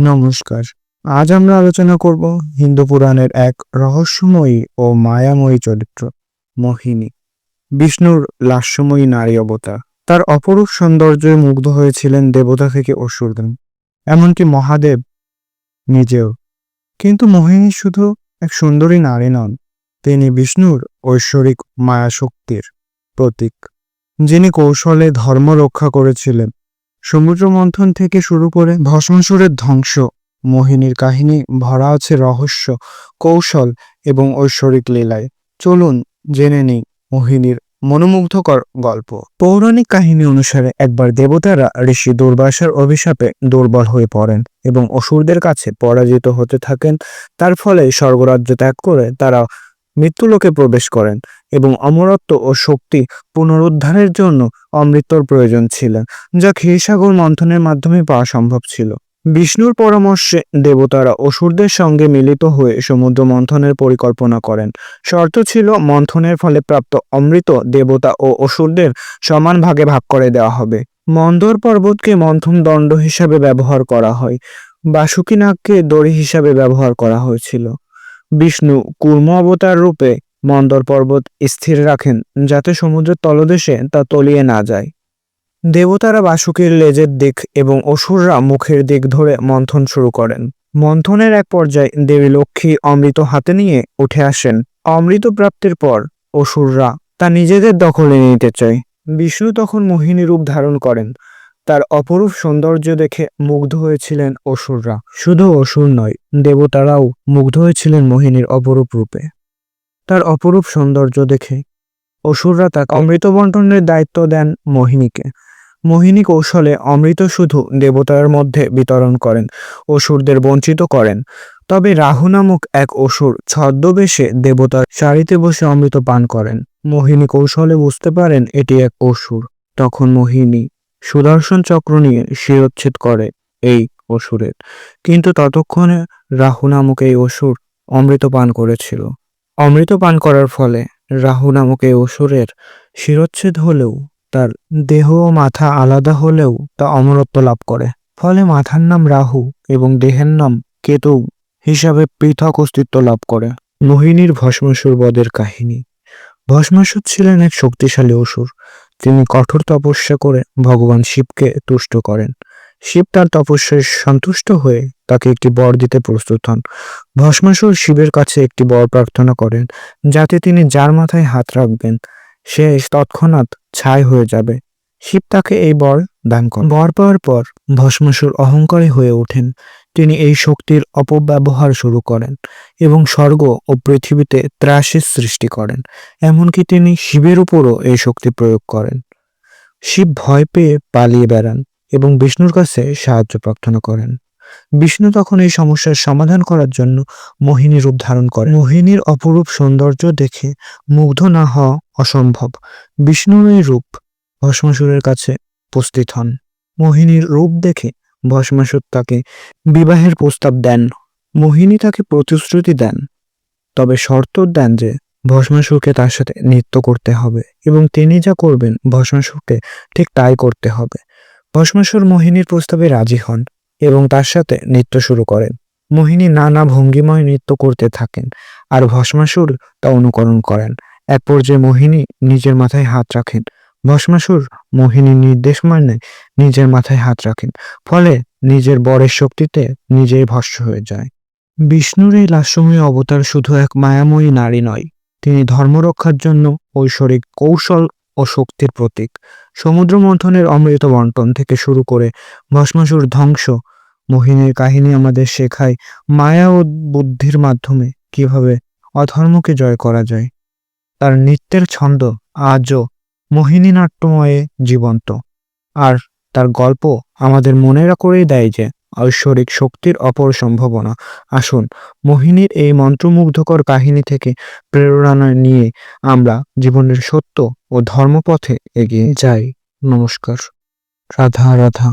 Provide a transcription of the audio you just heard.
নমস্কার। আজ আমরা আলোচনা করব হিন্দু পুরাণের এক রহস্যময়ী ও মায়াময়ী চরিত্র, মোহিনী। বিষ্ণুর লাস্যময়ী নারী অবতার। তার অপরূপ সৌন্দর্যে মুগ্ধ হয়েছিলেন দেবতা থেকে অসুরগণ। এমনকি মহাদেব নিজেও। কিন্তু মোহিনী শুধু এক সুন্দরী নারী নন, তিনি বিষ্ণুর ঐশ্বরিক মায়া শক্তির প্রতীক, যিনি কৌশলে ধর্ম রক্ষা করেছিলেন। সমুদ্র মন্থন থেকে শুরু করে ভস্মাসুরের ধ্বংস, মোহিনীর কাহিনী ভরা আছে রহস্য, কৌশল এবং ঐশ্বরিক লীলায়। চলুন জেনে নিই মোহিনীর মনোমুগ্ধকর গল্প। পৌরাণিক কাহিনী অনুসারে একবার দেবতারা ঋষি দুর্বাসার অভিশাপে দুর্বল হয়ে পড়েন এবং অসুরদের কাছে পরাজিত হতে থাকেন। তার ফলে স্বর্গরাজ্য ত্যাগ করে তারা মৃত্যুলোকে প্রবেশ করেন এবং অমরত্ব ও শক্তি পুনরুদ্ধারের জন্য অমৃতর প্রয়োজন ছিল যা ক্ষীরসাগর মন্থনের মাধ্যমে পাওয়া সম্ভব ছিল। বিষ্ণুর পরামর্শে দেবতারা অসুরদের সঙ্গে মিলিত হয়ে সমুদ্র মন্থনের পরিকল্পনা করেন। শর্ত ছিল মন্থনের ফলে প্রাপ্ত অমৃত দেবতা ও অসুরদের সমান ভাগে ভাগ করে দেওয়া হবে। মন্দর পর্বতকে মন্থন দণ্ড হিসাবে ব্যবহার করা হয়, বাসুকিনাগকে দড়ি হিসাবে ব্যবহার করা হয়েছিল। বিষ্ণু কুর্ম অবতার রূপে মন্দর পর্বত স্থির রাখেন যাতে সমুদ্রের তলদেশে তা তলিয়ে না যায়। দেবতারা বাসুকীর লেজের দিক এবং অসুররা মুখের দিক ধরে মন্থন শুরু করেন। মন্থনের এক পর্যায়ে দেবী লক্ষ্মী অমৃত হাতে নিয়ে উঠে আসেন। অমৃত প্রাপ্তির পর অসুররা তা নিজেদের দখলে নিতে চায়। বিষ্ণু তখন মোহিনী রূপ ধারণ করেন তার অপরূপ সৌন্দর্য দেখে মুগ্ধ হয়েছিলেন অসুররা। শুধু অসুর নয়, দেবতারাও মুগ্ধ হয়েছিলেন মোহিনীর অপরূপ রূপে। তার অপরূপ সৌন্দর্য দেখে অসুররা তাকে অমৃত বন্টনের দায়িত্ব দেন মোহিনীকে। মোহিনী কৌশলে অমৃত শুধু দেবতার মধ্যে বিতরণ করেন, অসুরদের বঞ্চিত করেন। তবে রাহু নামক এক অসুর ছদ্মবেশে দেবতার সারিতে বসে অমৃত পান করেন। মোহিনী কৌশলে বুঝতে পারেন এটি এক অসুর। তখন মোহিনী সুদর্শন চক্র নিয়ে শিরোচ্ছেদ করে এই অসুরের। কিন্তু ততক্ষণে রাহু নামক এই অসুর অমৃত পান করেছিল। অমৃত পান করার ফলে রাহু নামক এই অসুরের শিরোচ্ছেদ হলেও, তার দেহ ও মাথা আলাদা হলেও তা অমরত্ব লাভ করে। ফলে মাথার নাম রাহু এবং দেহের নাম কেতু হিসাবে পৃথক অস্তিত্ব লাভ করে। মোহিনীর ভস্মাসুর বদের কাহিনী। ভস্মাসুর ছিলেন এক শক্তিশালী অসুর। তিনি কঠোর তপস্যা করে ভগবান শিবকে তুষ্ট করেন। শিব তার তপস্যায় সন্তুষ্ট হয়ে তাকে একটি বর দিতে প্রস্তুত হন। ভস্মাসুর শিবের কাছে একটি বর প্রার্থনা করেন, যাতে তিনি যার মাথায় হাত রাখবেন, সে তৎক্ষণাৎ ছাই হয়ে যাবে। শিব তাকে এই বর দান করেন। বর পাওয়ার পর ভস্মাসুর অহংকারী হয়ে ওঠেন। তিনি এই শক্তির অপব্যবহার শুরু করেন এবং স্বর্গ ও পৃথিবীতে ত্রাসের সৃষ্টি করেন। এমনকি তিনি শিবের উপরও এই শক্তি প্রয়োগ করেন। শিব ভয় পেয়ে পালিয়ে বেড়ান এবং বিষ্ণুর কাছে সাহায্য প্রার্থনা করেন। বিষ্ণু তখন এই সমস্যার সমাধান করার জন্য মোহিনী রূপ ধারণ করেন। মোহিনীর অপরূপ সৌন্দর্য দেখে মুগ্ধ না হওয়া অসম্ভব। বিষ্ণুর এই রূপ ভস্মাসুরের কাছে উপস্থিত হন। মোহিনীর রূপ দেখে ভস্মাসুর তাকে বিবাহের প্রস্তাব দেন। মোহিনী তাকে প্রতিশ্রুতি দেন। তবে শর্ত দেন যে ভস্মাসুরকে তার সাথে নৃত্য করতে হবে এবং তিনি যা করবেন ভস্মাসুরকে ঠিক তাই করতে হবে। ভস্মাসুর মোহিনীর প্রস্তাবে রাজি হন এবং তার সাথে নৃত্য শুরু করেন। মোহিনী নানা ভঙ্গিময় নৃত্য করতে থাকেন আর ভস্মাসুর তা অনুকরণ করেন। এক পর্যায়ে মোহিনী নিজের মাথায় হাত রাখেন ভস্মাসুর মোহিনীর নির্দেশ মানে নিজের মাথায় হাত রাখেন, ফলে নিজের বরের শক্তিতে নিজেই ভস্ম হয়ে যায়। বিষ্ণুর এই লাস্যময়ী অবতার শুধু এক মায়াময়ী নারী নয়, তিনি ধর্ম রক্ষার জন্য ঐশ্বরিক কৌশল ও শক্তির প্রতীক। সমুদ্র মন্থনের অমৃত বন্টন থেকে শুরু করে ভস্মাসুর ধ্বংস মোহিনীর কাহিনী আমাদের শেখায় মায়া ও বুদ্ধির মাধ্যমে কীভাবে অধর্মকে জয় করা যায়। তার নৃত্যের ছন্দ আজও মোহিনী নাট্যময়ে জীবন্ত। আর তার গল্প আমাদের মনেরা করেই দেয় যে, ঐশ্বরিক শক্তির অপর সম্ভাবনা। আসুন, মোহিনীর এই মন্ত্রমুগ্ধকর কাহিনী থেকে প্রেরণা নিয়ে আমরা জীবনের সত্য ও ধর্মপথে এগিয়ে যাই। নমস্কার। রাধা রাধা।